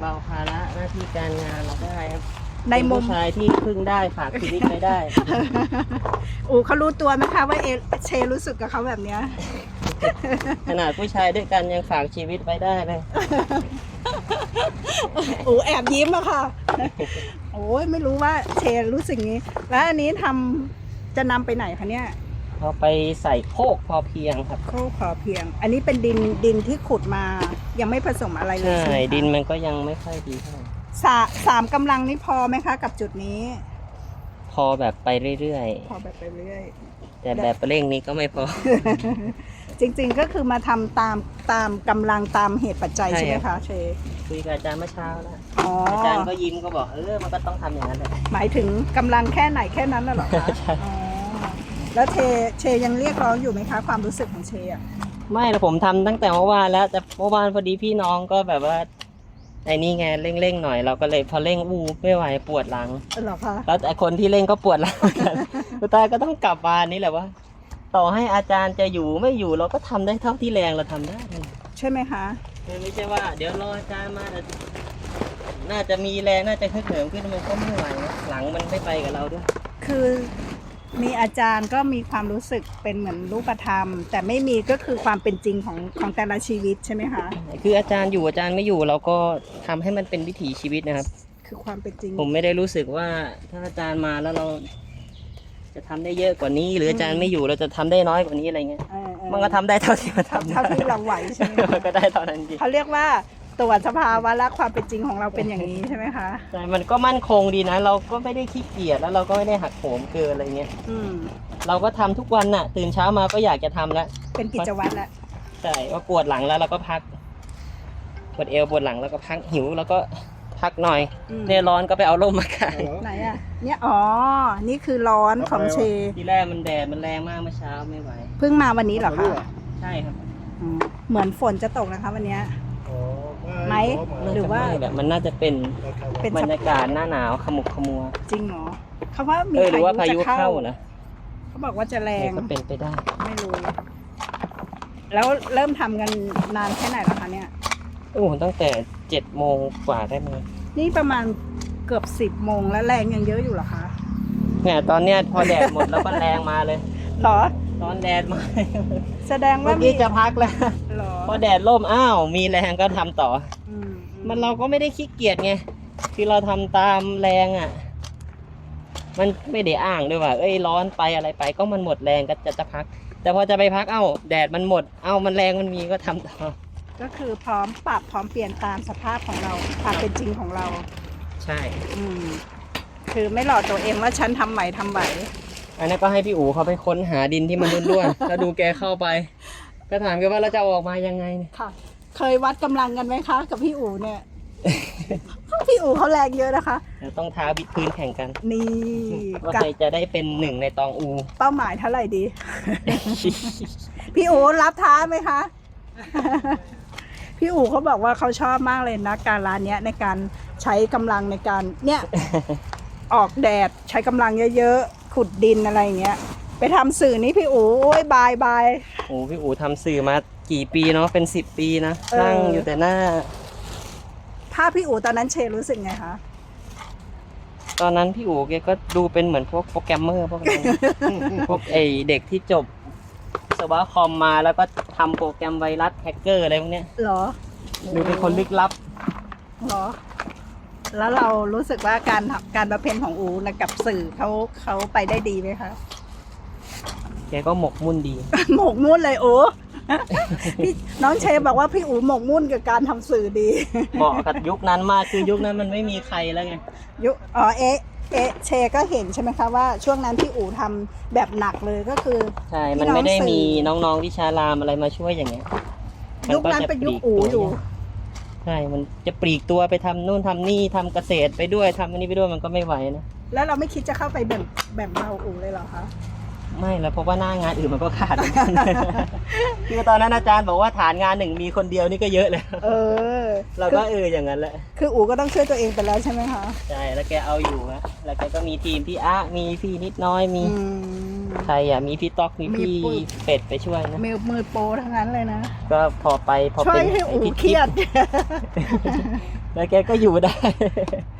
เบาภาระหน้าที่การงานเราได้ครับในมุม เป็นผู้ชายที่พึ่งได้ฝากชีวิตไม่ได้ อูเขารู้ตัวไหมคะว่าเอเชรู้สึกกับเขาแบบเนี้ย ขนาดผู้ชายด้วยกันยังฝากชีวิตไว้ได้เลยอูแอบยิ้มอะค่ะ โอ้ยไม่รู้ว่าเชรู้สึกงี้ แล้วอันนี้ทำจะนำไปไหนคะเนี่ย เอาไปใส่โคกพอเพียงครับ โคกพอเพียง อันนี้เป็นดินดินที่ขุดมายังไม่ผสมอะไรเลยใช่ใช่ไหมคะดินมันก็ยังไม่ค่อยดีเท่าไหร่สาสามกำลังนี่พอไหมคะ กับจุดนี้ พอแบบไปเรื่อยพอแบบไปเรื่อย ๆ แต่แบบเร่งนี้ก็ไม่พอ จริงๆก็คือมาทำตามตามกำลังตามเหตุปัจจัยใช่ ใช่ไหมคะเชคุยกับอาจารย์เมื่อเช้าแล้วอ๋ออาจารย์ก็ยิ้มก็บอกเออมันก็ต้องทำอย่างนั้นแหละ หมายถึงกำลังแค่ไหนแค่นั้นน่ะเหรอคะใช่ อ๋อ แล้วเชเชยังเรียกร้องอยู่ไหมคะ ความรู้สึกของเชอะไม่แล้วผมทำตั้งแต่เมื่อวานแล้ว แต่เมื่อวานพอดีพี่น้องก็แบบว่าไอ้นี่ไงเร่งๆหน่อยเราก็เลยพอเร่งอู้ไม่ไหวปวดหลัง เหรอคะแล้วแต่คนที่เล่นก็ปวดหลังเหมือนกันสุดท้ายก็ต้องกลับมานี่แหละว่า ต่อให้อาจารย์จะอยู่ไม่อยู่เราก็ทำได้เท่าที่แรงเราทำได้ใช่ไหมคะไม่ใช่ว่า เดี๋ยวรออาจารย์มาแต่น่าจะมีแรงน่าจะฮึกเหิมขึ้นมันก็ไม่ไหวนะหลังมันไม่ไปกับเราด้วย คือ มีอาจารย์ก็มีความรู้สึกเป็นเหมือนรูปธรรม แต่ไม่มีก็คือความเป็นจริงของของแต่ละชีวิตใช่ไหมคะคืออาจารย์อยู่อาจารย์ไม่อยู่เราก็ทำให้มันเป็นวิถีชีวิตนะครับ คือความเป็นจริง ผมไม่ได้รู้สึกว่าถ้าอาจารย์มาแล้วเรา จะทำได้เยอะกว่านี้ หรืออาจารย์ไม่อยู่เราจะทำได้น้อยกว่านี้อะไรเงี้ย เออเออมันก็ทำได้เท่าที่มันทำทำเท่าที่เราไหวใช่ไหมมันคะก็ได้เท่านั้นจริง เขาเรียกว่า ตรวจสภาวะและความเป็นจริงของเราเป็นอย่างนี้ใช่ไหมคะ ใช่มันก็มั่นคงดีนะ เราก็ไม่ได้ขี้เกียจแล้วเราก็ไม่ได้หักโหมเกินอะไรเงี้ย อืม เราก็ทำทุกวันน่ะ ตื่นเช้ามาก็อยากจะทำแล้ว เป็นกิจวัตรแล้วใช่ว่าปวดหลังแล้วเราก็พัก ปวดเอวปวดหลังแล้วก็พักหิวแล้วก็พักหน่อย อืมเนี่ยร้อนก็ไปเอาร่มมากาง ไหนอะ เนี่ยอ๋อ นี่คือร้อนของเช ทีแรกมันแดดมันแรงมากเมื่อเช้าไม่ไหว เพิ่งมาวันนี้เหรอคะใช่ครับ อืมเหมือนฝนจะตกนะคะวันเนี้ย ไหมหรือว่าน่จะไม่แหละมันน่าจะเป็นเป็นบรสรยากาศหน้าหนาวขมุกขมัวจริงเหรอเขาว่ามีเออหรือว่าพายุจะเข้านะเขาบอกว่าจะแรเอองก็เป็นไปได้ไม่รู้ แล้วเริ่มทำกันนานแค่ไหนแล้วคะเนี่ย โอ้ตั้งแต่เจ็ดโมงกว่าได้ไหมนี่ประมาณเกือบสิบโมงแล้วแรงยังเยอะอยู่เหรอคะเนี่ยตอนเนี้ยพอแดดหมดแล้วก็แรงมาเลยหรอ ตอนแดดมาแสดงเมื่ว่าอมีกี้จะพักแล้วหรอพอแดดร่มอ้าวมีแรงก็ทำต่อ อืมมันเราก็ไม่ได้ขี้เกียจไงคือเราทำตามแรงอะ มันไม่ได้อ้างด้วยว่า เอ้ยร้อนไปอะไรไป ก็มันหมดแรงก็จะจะพัก แต่พอจะไปพักเอ้า แดดมันหมด เอ้ามันแรงมันมีก็ทำต่อก็คือพร้อมปรับพร้อมเปลี่ยนตามสภาพของเราความเป็นจริงของเรา ใช่ อืม คือไม่หลอกตัวเองว่าฉันทำไหวทำไหว อันนี้ก็ให้พี่อู๋เขาไปค้นหาดินที่มันร่วนๆแล้วดูแกเข้าไป ก็ถามแกันว่าเราจะเอาออกมายังไงเนี่ยค่ะ เคยวัดกำลังกันไหมคะ กับพี่อู๋เนี่ย พี่อู๋เขาแรงเยอะนะคะ เดี๋ยวต้องท้าบิดพื้นแข่งกันนี่ว่ากับใครจะได้เป็นหนึ่งในตองอู เป้าหมายเท่าไหร่ดี พี่อู๋รับท้าไหมคะ พี่อู๋เขาบอกว่าเขาชอบมากเลยนะ การร้านเนี้ยในการใช้กำลังในการเนี่ย ออกแดดใช้กำลังเยอะๆ ขุดดินอะไรอย่างเงี้ย ไปทำสื่อนี้พี่อู๋โอ้ยบายบาย โอ้พี่อู๋ทำสื่อมากี่ปีเนาะเป็นสิบปีนะเออ นั่งอยู่แต่หน้า ถ้าพี่อู๋ตอนนั้นเชรู้สึกไงคะตอนนั้นพี่อู๋แกก็ดูเป็นเหมือนพวกโปรแกรมเมอร์พวกนั้น พวกไอเด็กที่จบสวะคอมมาแล้วก็ทำโปรแกรมไวรัสแฮกเกอร์อะไรพวกเนี้ยเหรอดูเป็นคนลึกลับเหรอ แล้วเรารู้สึกว่าการทำการประเพณของอูนะกับสื่อเขาเขาไปได้ดีไหมคะแกก็หมกมุ่นดี หมกมุ่นเลยอูพี่น้องเชบอกว่าพี่อูหมกมุ่นกับการทำสื่อดีเหมาะกับยุคนั้นมากคือยุคนั้นมันไม่มีใครแล้วไงยุอ๋อเอ๊ะเอ๊ะเชก็เห็นใช่ไหมคะว่าช่วงนั้นพี่อูทำแบบหนักเลยก็คือใช่พี่มันน้องไม่ได้สื่อมีน้องๆวิชารามอะไรมาช่วยอย่างเงี้ยมัยุคนั้นจะเป็นยุคปลีกอูตัวอยู่ใช่มันจะปลีกตัวไปทำนู่นทำนี่ทำเกษตรไปด้วยทำอันนี้ไปด้วยมันก็ไม่ไหวนะแล้วเราไม่คิดจะเข้าไปแบ่งแบ่งเราอูเลยเหรอคะ ไม่แล้วเพราะว่าหน้างานอื่นมันก็ขาดเหมือนกัน คือตอนนั้นอาจารย์บอกว่าฐานงานหนึ่งมีคนเดียวนี่ก็เยอะแล้วเออเราก็เอออย่างนั้นแหละ คืออูก็ต้องช่วยตัวเองไปแล้วใช่ไหมคะ ใช่ แล้วแกเอาอยู่นะแล้วแกก็มีทีมพี่อะมีพี่นิดน้อยมี อืมม ใครอะมีพี่ต๊อกมีมีพี่ปุ๊บ เป็ดไปช่วยนะ มือมือโปรทั้งนั้นเลยนะ ก็พอไปพอช่วเป็ยนให้อูพี่เครียด แล้วแกก็อยู่ได้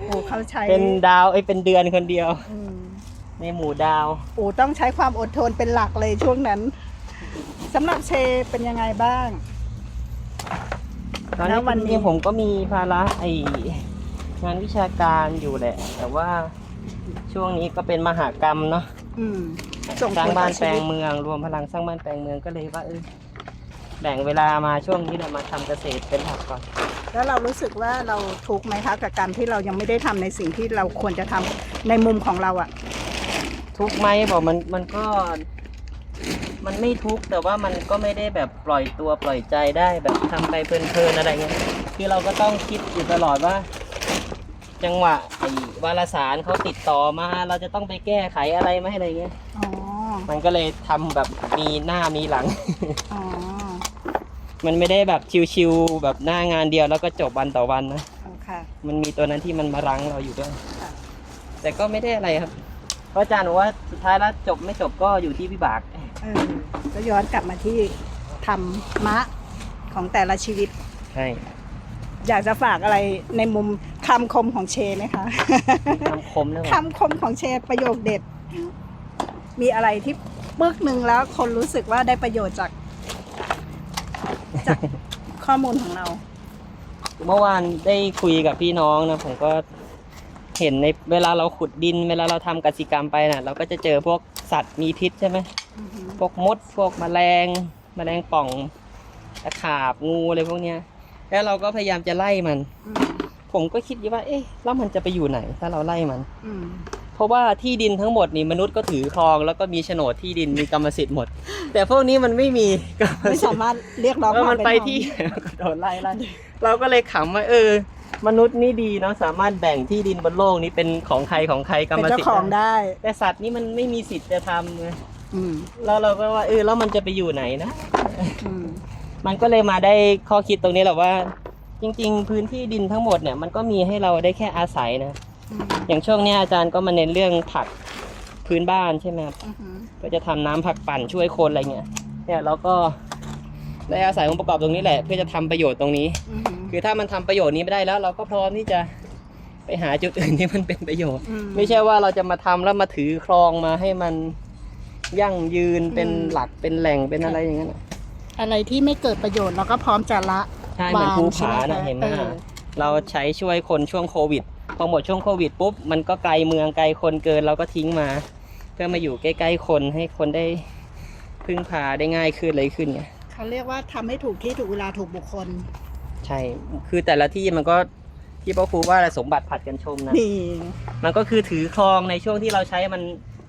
อูเขาใช้เป็นดาวไอ้ยเป็นเดือนคนเดียว อืมในหมู่ดาว อูต้องใช้ความอดทนเป็นหลักเลยช่วงนั้นสำหรับเชเป็นยังไงบ้าง ตอนแล้นี้ววันนี้จริงๆผมก็มีภาระไองานวิชาการอยู่แหละ แต่ว่าช่วงนี้ก็เป็นมหากรรมเนาะอืม ส่งสร้างผลบ้านต่อแปลชีงวิตเมืองรวมพลังสร้างบ้านแปลงเมืองก็เลยว่าเออแบ่งเวลามาช่วงนี้แหละมาทำเกษตรเป็นหลักก่อน แล้วเรารู้สึกว่าเราทุกข์ไหมคะกับการที่เรายังไม่ได้ทำในสิ่งที่เราควรจะทำในมุมของเราอะทุกข์ไหมบอกมันมันก็ มันไม่ทุกข์แต่ว่ามันก็ไม่ได้แบบปล่อยตัวปล่อยใจได้แบบทำไปเพลินๆอะไรเงี้ยคือเราก็ต้องคิดอยู่ตลอดว่า จังหวะไอ้วารสารเขาติดต่อมา เราจะต้องไปแก้ไขอะไรไหมอะไรเงี้ยอ๋อ มันก็เลยทำแบบมีหน้ามีหลัง อ๋อ มันไม่ได้แบบชิวๆแบบหน้างานเดียวแล้วก็จบวันต่อวันนะเอาค่ะ มันมีตัวนั้นที่มันมารั้งเราอยู่ด้วย ค่ะ แต่ก็ไม่ได้อะไรครับ เพราะอาจารย์บอกว่าสุดท้ายแล้วจบไม่จบก็อยู่ที่วิบาก เออก็ย้อนกลับมาที่ธรรมะของแต่ละชีวิต ใช่ อยากจะฝากอะไรในมุม คำคมของเชไหมคะคำคมนะคำคมของเชประโยคเด็ด มีอะไรที่ปึกหนึ่งแล้วคนรู้สึกว่าได้ประโยชน์จาก จากข้อมูลของเรา เมื่อวานได้คุยกับพี่น้องนะผมก็เห็นในเวลาเราขุดดิน เวลาเราทำกสิกรรมไปนะ่ะเราก็จะเจอพวกสัตว์มีพิษใช่ไหมอือหือพวกมด พวกแมลงแมลงป่องตะขาบงูอะไรพวกเนี้ย แล้วเราก็พยายามจะไล่มันอืม ผมก็คิดอยู่ว่า เอ๊ะแล้วมันจะไปอยู่ไหนถ้าเราไล่มันอืมเพราะว่าที่ดินทั้งหมดนี่มนุษย์ก็ถือครอง แล้วก็มีโฉนดที่ดินมีกรรมสิทธิ์หมด แต่พวกนี้มันไม่มีกรรมไม่สิทสาธิ์มารถเรียกร้องแล้วความัมนเป็นไปธรรมที่มันก็โดนไล่ไล่เราก็เลยขำว่าเออ มนุษย์นี่ดีเนาะสามารถแบ่งที่ดินบนโลกนี้เป็นของใครของใครกรรเป็มนเจ้าสิทธิ์ของได้ได้แต่สัตว์นี่มันไม่มีสิทธิ์จะทำไงอืมแล้วเราก็ว่าเออแล้วมันจะไปอยู่ไหนนะ อืมมันก็เลยมาได้ข้อคิดตรงนี้แหละว่า จริง ๆ พื้นที่ดินทั้งหมดเนี่ยมันก็มีให้เราได้แค่อาศัยนะอืมอย่างช่วงเนี้ยอาจารย์ก็มาเน้นเรื่องผักพื้นบ้านใช่ไหมครับ อือหือก็จะทำน้ำผักปั่นช่วยคนอะไรเงี้ย เนี่ยเราก็ได้อาศัยองค์ประกอบตรงนี้แหละ เพื่อจะทำประโยชน์ตรงนี้ อือหือคือถ้ามันทำประโยชน์นี้ไม่ได้แล้ว เราก็พร้อมที่จะไปหาจุดอื่นที่มันเป็นประโยชน์ อื ไม่ใช่ว่าเราจะมาทำแล้วมาถือครองมาให้มันยั่งยืนเป็นหลักเป็นแหล่งเป็นอะไรอย่างนั้นน่ะอะไรที่ไม่เกิดประโยชน์เราก็พร้อมจะละ ใช่เหมือนภูผาใช่นะไหมคะเห็นไหมเออ เราใช้ช่วยคนช่วงโควิด พอหมดช่วงโควิดปุ๊บ มันก็ไกลเมืองไกลคนเกินเราก็ทิ้งมา เพื่อมาอยู่ใกล้ๆคนให้คนได้พึ่งพาได้ง่ายขึ้นเลยขึ้นไง เขาเรียกว่าทำให้ถูกที่ถูกเวลาถูกบุคคล ใช่ คือแต่ละที่มันก็ที่พ่อครูว่าสมบัติผัดกันชมนะ นี่มันก็คือถือครองในช่วงที่เราใช้มัน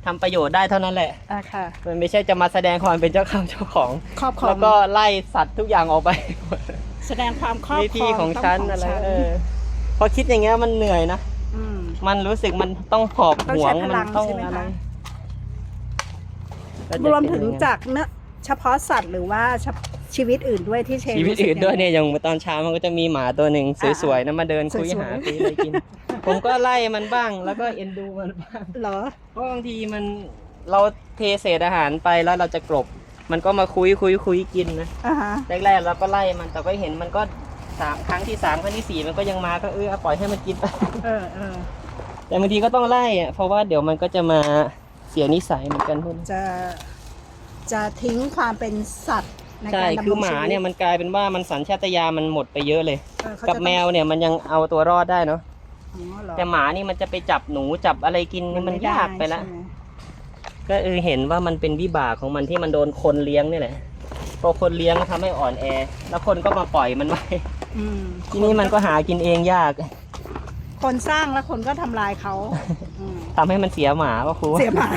ทำประโยชน์ได้เท่านั้นแหละ อะค่ะ มันไม่ใช่จะมาแสดงความเป็นเจ้าข้าเจ้าของ ครอบครอง แล้วก็ไล่สัตว์ทุกอย่างออกไป แสดงความครอบนี่ครที่องของต้ฉันขงอะไรฉันเออพอคิดอย่างเงี้ยมันเหนื่อยนะอืม มันรู้สึกมันต้องหอบต้องหวใช้งพมัลังต้องใช่ไหมอะไรคะก็จะรวมถึงเป็นอย่นั้นจากเนื้อเฉพาะสัตว์หรือว่าเฉพชีวิตอื่นด้วยที่เชนชีวิตรู้สึกอื่นด้วยงไงเนี่ยอย่างตอนเช้ามันก็จะมีหมาตัวหนึ่งอ่าสวยๆนะมาเดินคุยสวยๆหาคุยอะไรกิน ผมก็ไล่มันบ้าง แล้วก็เอ็นดูมันบ้าง เหรอ เพราะบางทีมันเราเทเศษอาหารไปแล้วเราจะกลบ มันก็มาคุยคุยคุยกินนะ อ่าฮะ แรกๆเราก็ไล่มันแต่ก็เห็นมันก็สามครั้งที่สามครั้งที่สี่มันก็ยังมาก็เออเอาปล่อยให้มันกินไป เออเออแต่บางทีก็ต้องไล่อะเพราะว่าเดี๋ยวมันก็จะมาเสียนิสัยเหมือนกันพวกนี้จะจะทิ้งความเป็นสัตว์ในใช่การดำรงคือหมาชีวิตเนี่ยมันกลายเป็นว่ามันสัญชาตญาณมันหมดไปเยอะเลย เออเขากับจะต้องแมวเนี่ยมันยังเอาตัวรอดได้เนาะ อ๋อเหรอแต่หมานี่มันจะไปจับหนูจับอะไรกินนี่มันไได้ยากไปละ ใช่หม ก็เออเห็นว่ามันเป็นวิบากของมันที่มันโดนคนเลี้ยงนี่แหละพอคนเลี้ยงทำให้อ่อนแอ แล้วคนก็มาปล่อยมันไว้อืมทีนี้มันก็หากินเองยาก คนสร้างแล้วคนก็ทำลายเขาอืมทำให้มันเสียหมาว่าครูเสียหมา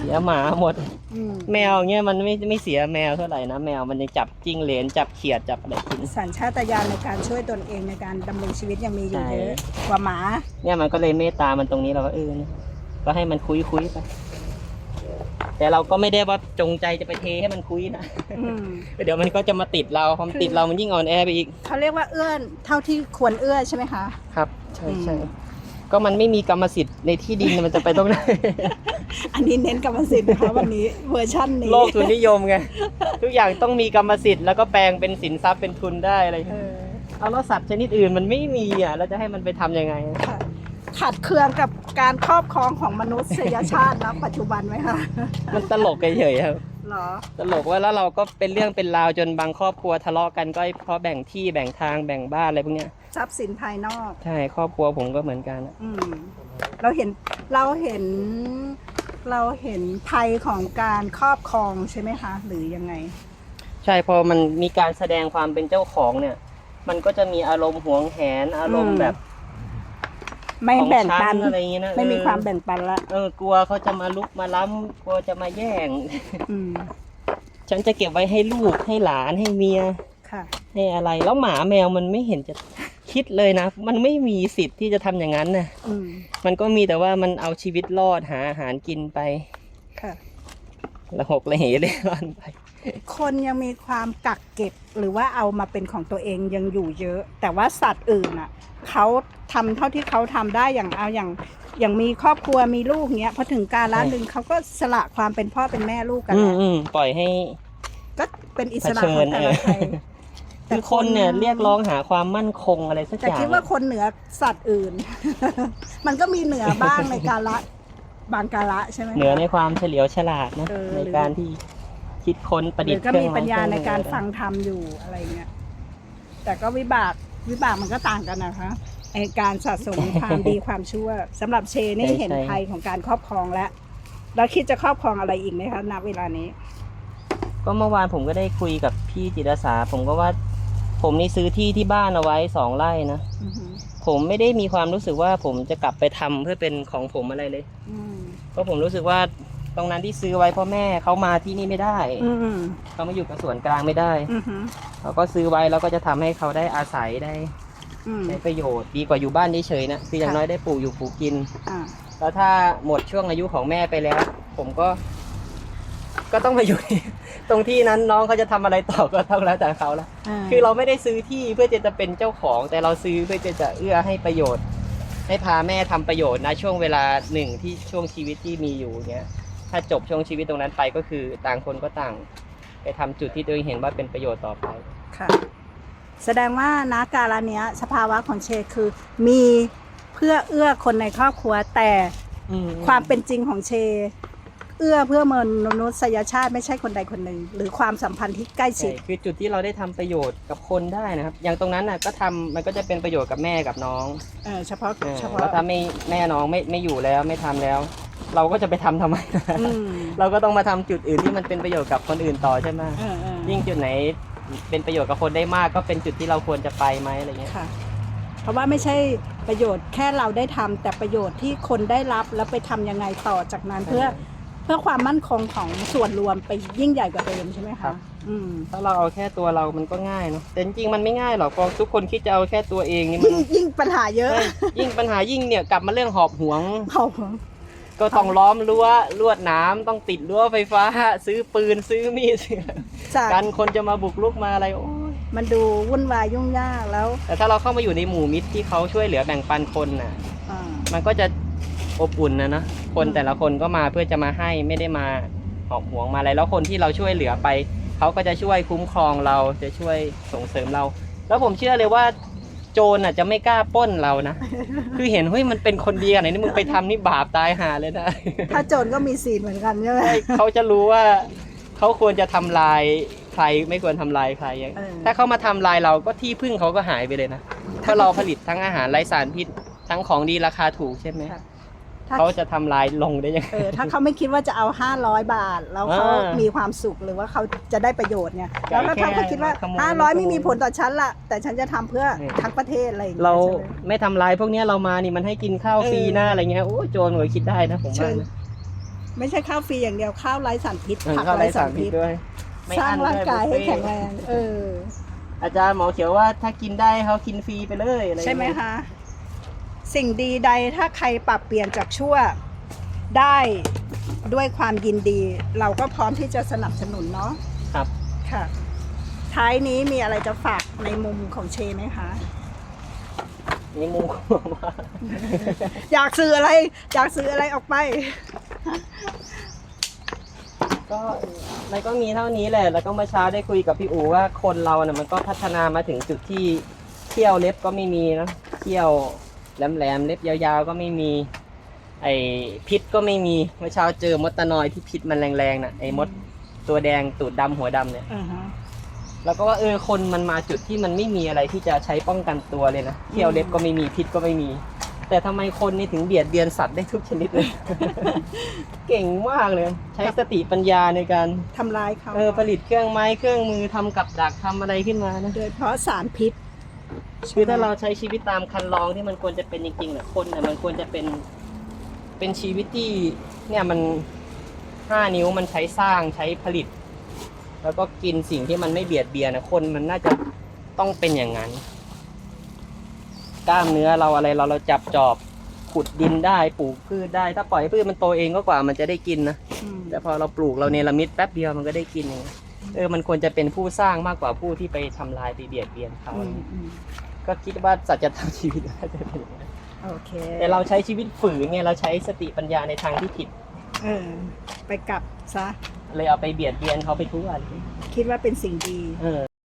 เสียหมาหมดอืมแมวเงี้ยมันไม่ไม่เสียแมวเท่าไหร่นะแมวมันยังจับจิ้งเหลนจับเขียดจับอะไรกินสัญชาตญาณในการช่วยตนเองในการดำรงชีวิตยังมีอยู่ใช่เยอะกว่าหมา เนี่ยมันก็เลยเมตตามันตรงนี้เราก็เออนะก็ให้มันคุยคุยไป แต่เราก็ไม่ได้ว่าจงใจจะไปเทให้มันคุยนะอืมเดี๋ยวมันก็จะมาติดเราพอมันติดเรามันยิ่งอ่อนแอไปอีกเขาเรียกว่าเอื้อนเท่าที่ควรเอื้อใช่ไหมคะ ครับ ใช่ใช่อืมก็มันไม่มีกรรมสิทธิ์ในที่ดินมันจะไปตรงไหนอันนี้เน้นกรรมสิทธิ์นะคะวันนี้เวอร์ชั่นนี้โลกทุนนิยมไงทุกอย่างต้องมีกรรมสิทธิ์แล้วก็แปลงเป็นสินทรัพย์เป็นทุนได้อะไรเออเอาแล้วสัตว์ชนิดอื่นมันไม่มีอะแล้วจะให้มันไปทำยังไงค่ะ ขัดเคืองกับการครอบครองของมนุษยชาตินะปัจจุบันไหมคะมันตลกเฉยๆครับเหรอตลกว่าแล้วเราก็เป็นเรื่องเป็นราวจนบางครอบครัวทะเลาะกันก็เพราะแบ่งที่แบ่งทางแบ่งบ้านอะไรพวกเนี้ยทรัพย์สินภายนอก ใช่ครอบครัวผมก็เหมือนกันอะอืมเราเห็นเราเห็นเราเห็นภัยของการครอบครองใช่ไหมคะ หรือยังไง ใช่พอมันมีการแสดงความเป็นเจ้าของเนี่ย มันก็จะมีอารมณ์หวงแหนอารมอืณ์ม แบบ ไม่ของแบ่งฉัปันอะไรอย่างเงี้ยนะไม่มีเออความแบ่งปันละเออกลัวเขาจะมาลุกมาล้ำกลัวจะมาแย่ง อืมฉันจะเก็บไว้ให้ลูกให้หลานให้เมีย ค่ะ ให้อะไร แล้วหมาแมวมันไม่เห็นจะคิดเลยนะ มันไม่มีสิทธิ์ที่จะทำอย่างนั้นนะอืมมันก็มีแต่ว่ามันเอาชีวิตรอดหาอาหารกินไปค่ะ ละหกละเหเลยร่อนไป คนยังมีความกักเก็บหรือว่าเอามาเป็นของตัวเองยังอยู่เยอะ แต่ว่าสัตว์อื่นอะเขาทำเท่าที่เขาทำได้อย่างเอาอย่างอย่างมีครอบครัวมีลูกเนี้ยพอถึงการละใช่หนึ่งเขาก็สละความเป็นพ่อเป็นแม่ลูกกันอืมแล้วอืมปล่อยให้ ก็เป็นอิสระเผชิขอญงแต่ละเออใครคือคนเนี่ยเรียกร้องหาความมั่นคงอะไรสักอแต่ย่างคิดว่าคนเหนือสัตว์อื่น มันก็มีเหนือบ้างในการละบางการละใช่ไหมคะเหนือในความเฉลียวฉลาดนะเออในหรือการที่ คิดค้นประหดิรืษอฐ์ก็เครื่อมีงไม้ปัญญาในการเคองมือฟังธรรมอยู่อะไรเงี้ย แต่ก็วิบากวิบากมันก็ต่างกันนะคะไอการสะสมความดีความชั่วสำหรับเชนี่เห็นภัยของการครอบครองแล้วแล้วคิดจะครอบครองอะไรอีกไหมคะณเวลานี้ ก็เมื่อวานผมก็ได้คุยกับพี่จิตอาสาผมก็ว่า ผมนี่ซื้อที่ที่บ้านเอาไว้สองไร่นะ อือหือผมไม่ได้มีความรู้สึกว่าผมจะกลับไปทำเพื่อเป็นของผมอะไรเลย อืม เพราะผมรู้สึกว่า ตรงนั้นที่ซื้อไว้พ่อแม่เขามาที่นี่ไม่ได้อืมเขามาอยู่กับส่วนกลางไม่ได้อือหือเขาก็ซื้อไว้แล้วก็จะทำให้เขาได้อาศัยได้อืม ได้ประโยชน์ดีกว่าอยู่บ้านเฉยๆนะคืออย่างค่ะ น้อยได้ปลูกอยู่ปลูกกิน อ่าแล้วถ้าหมดช่วงอายุของแม่ไปแล้ว ผมก็ ก็ต้องมาอยู่ ตรงที่นั้นน้องเขาจะทำอะไรต่อก็ต้องแล้วแต่เขาละ คือเราไม่ได้ซื้อที่เพื่อจะจะเป็นเจ้าของ แต่เราซื้อเพื่อจะจะเอื้อให้ประโยชน์ ให้พาแม่ทำประโยชน์นะช่วงเวลาหนึ่งที่ช่วงชีวิตที่มีอยู่เงี้ย ถ้าจบช่วงชีวิตตรงนั้นไปก็คือต่างคนก็ต่าง ไปทำจุดที่ตัวเองเห็นว่าเป็นประโยชน์ต่อไปค่ะ แสดงว่านาการเนี้ยสภาวะของเชคือ มีเพื่อเอื้อคนในครอบครัวแต่อืมความเป็นจริงของเช เอื้อเพื่อมนุษยชาติไม่ใช่คนใดคนหนึ่ง หรือความสัมพันธ์ที่ใกล้ชิใช่ดคือจุดที่เราได้ทำประโยชน์กับคนได้นะครับ อย่างตรงนั้นน่ะก็ทำมันก็จะเป็นประโยชน์กับแม่กับน้องเออเฉพาะเออเฉพาะแล้วถ้าไม่แม่น้องไม่ไม่อยู่แล้วไม่ทำแล้ว เราก็จะไปทำทำไม อืม เราก็ต้องมาทำจุดอื่นที่มันเป็นประโยชน์กับคนอื่นต่อใช่ไหมเออเออยิ่งจุดไหนเป็นประโยชน์กับคนได้มาก ก็เป็นจุดที่เราควรจะไปไหมอะไรเงี้ยค่ะ เพราะว่าไม่ใช่ประโยชน์แค่เราได้ทำแต่ประโยชน์ที่คนได้รับแล้วไปทำยังไงต่อจากนั้นเพื่อเพื่อความมั่นคงของส่วนรวมไปยิ่งใหญ่กว่าเดิมใช่ไหมคะอืม ถ้าเราเอาแค่ตัวเรามันก็ง่ายเนาะแต่จริงๆมันไม่ง่ายหรอกพอทุกคนคิดจะเอาแค่ตัวเองนี่มันยิ่งยิ่งปัญหาเยอะใช่ยิ่งปัญหายิ่งเนี่ยกลับมาเรื่องหอบหวงเอา ก็ต้องล้อมรั้วลวดหน้ำต้องติดรั้วไฟฟ้า ซื้อปืนซื้อมีดซื้อจากกันคนจะมาบุกรุกมาอะไรโอ้ยมันดูวุ่นวายยุ่งยากแล้วแต่ถ้าเราเข้ามาอยู่ในหมู่มิตรที่เขาช่วยเหลือแบ่งปันคนน่ะ อ่ามันก็จะอบอุ่นนะนะคนอืมแต่ละคนก็มาเพื่อจะมาให้ไม่ได้มาหอกหวงมาอะไรแล้วคนที่เราช่วยเหลือไป เขาก็จะช่วยคุ้มครองเราจะช่วยส่งเสริมเรา แล้วผมเชื่อเลยว่า โจรน่ะจะไม่กล้าปล้นเรานะ คือเห็นเฮ้ยมันเป็นคนดีขนาดนี้มึงไปทำนี่บาปตายหาเลยนะ ถ้าโจรก็มีศีลเหมือนกันใช่ไหมใช่เขาจะรู้ว่าเขาควรจะทำลายใครไม่ควรทำลายใคร เออ ถ้าเขามาทำลายเราก็ที่พึ่งเขาก็หายไปเลยนะเพราะเราผลิตทั้งอาหารไร้สารพิษทั้งของดีราคาถูกใช่ไหมค่ะ ถ้า เขาจะทำลายลงได้ยังไง เออถ้าเขาไม่คิดว่าจะเอา 500 บาท แล้วเขาอ่ามีมีความสุขหรือว่าเขาจะได้ประโยชน์เนี่ยไก่แล้วถ้าเขาคิดว่าแค่ขโมย500 ไม่มีผลต่อฉันละแต่ฉันจะทำเพื่อเนี่ย ทั้งประเทศอะไรอย่างเงี้ยเราใช่ไหม ไม่ทำลายพวกเนี้ยเรามานี่มันให้กินข้าวฟรีเออนะอะไรเงี้ยโอ้โจรหัวคิดได้นะผมเชิว่าญนะไม่ใช่ข้าวฟรีอย่างเดียวข้าวไร้สารพิษเออผักข้าวไร้ไร้สาสารรพิพิษษด้วย ไม่สร้างอั้นร่างด้วยกายให้บุฟเฟ่ต์แข็งแรง เอออาจารย์หมอเขียวว่าถ้ากินได้เขากินฟรีไปเลยอะไรใช่ไหมเงี้ยคะ สิ่งดีใดถ้าใครปรับเปลี่ยนจากชั่วได้ด้วยความยินดี เราก็พร้อมที่จะสนับสนุนเนาะครับค่ะ ท้ายนี้มีอะไรจะฝากในมุมของเชไหมคะ นี่มุมมากอยากสื่ออะไร อยากสื่ออะไรออกไป ก็มันก็มีเท่านี้แหละ แล้วก็เมื่อเช้าได้คุยกับพี่อูว่าคนเราเนี่ยมันก็พัฒนามาถึงจุดที่เที่ยวเล็บก็ไม่มีเนอะเที่ยว แหลมๆเล็บยาวๆก็ไม่มีไอ้พิษก็ไม่มีเมื่อเช้าเจอมดตะนอยที่พิษมันแรงๆน่ะไอ้มดตัวแดงตูดดำหัวดำเนี่ย อ่าฮะ แล้วก็ว่าเออคนมันมาจุดที่มันไม่มีอะไรที่จะใช้ป้องกันตัวเลยนะเที่ยวเล็บก็ไม่มีพิษก็ไม่มี แต่ทำไมคนนี่ถึงเบียดเบียนสัตว์ได้ทุกชนิดเลย เก่งมากเลย ใช้สติปัญญาในการทำร้ายเขาเออผลิตเครื่องไม้เครื่องมือทำกับดักทำอะไรขึ้นมานะ โดยเฉพาะสารพิษ คือถ้าเราใช้ชีวิตตามคันลองที่มันควรจะเป็นจริงๆเนี่ยคนเนี่ยมันควรจะเป็นเป็นชีวิตที่เนี่ยมันห้านิ้วมันใช้สร้างใช้ผลิต แล้วก็กินสิ่งที่มันไม่เบียดเบียนนะคนมันน่าจะต้องเป็นอย่างนั้น กล้ามเนื้อเราอะไรเราเราจับจอบขุดดินได้ปลูกพืชได้ ถ้าปล่อยให้พืชมันโตเองก็กว่ามันจะได้กินนะอืมแต่พอเราปลูกเราเนรมิตแป๊บเดียวมันก็ได้กินเองเออมันควรจะเป็นผู้สร้างมากกว่าผู้ที่ไปทำลายไปเบียดเบียนเขาอืมอืม ก็คิดว่าสัจธรรมชีวิตน่าจะเป็นอย่างนั้นโอเคแต่เราใช้ชีวิตฝืนไงเราใช้สติปัญญาในทางที่ผิด เออ ไปกลับซะ เลยเอาไปเบียดเบียนเขาไปทั่วเลยคิดว่าเป็นสิ่งดี เออ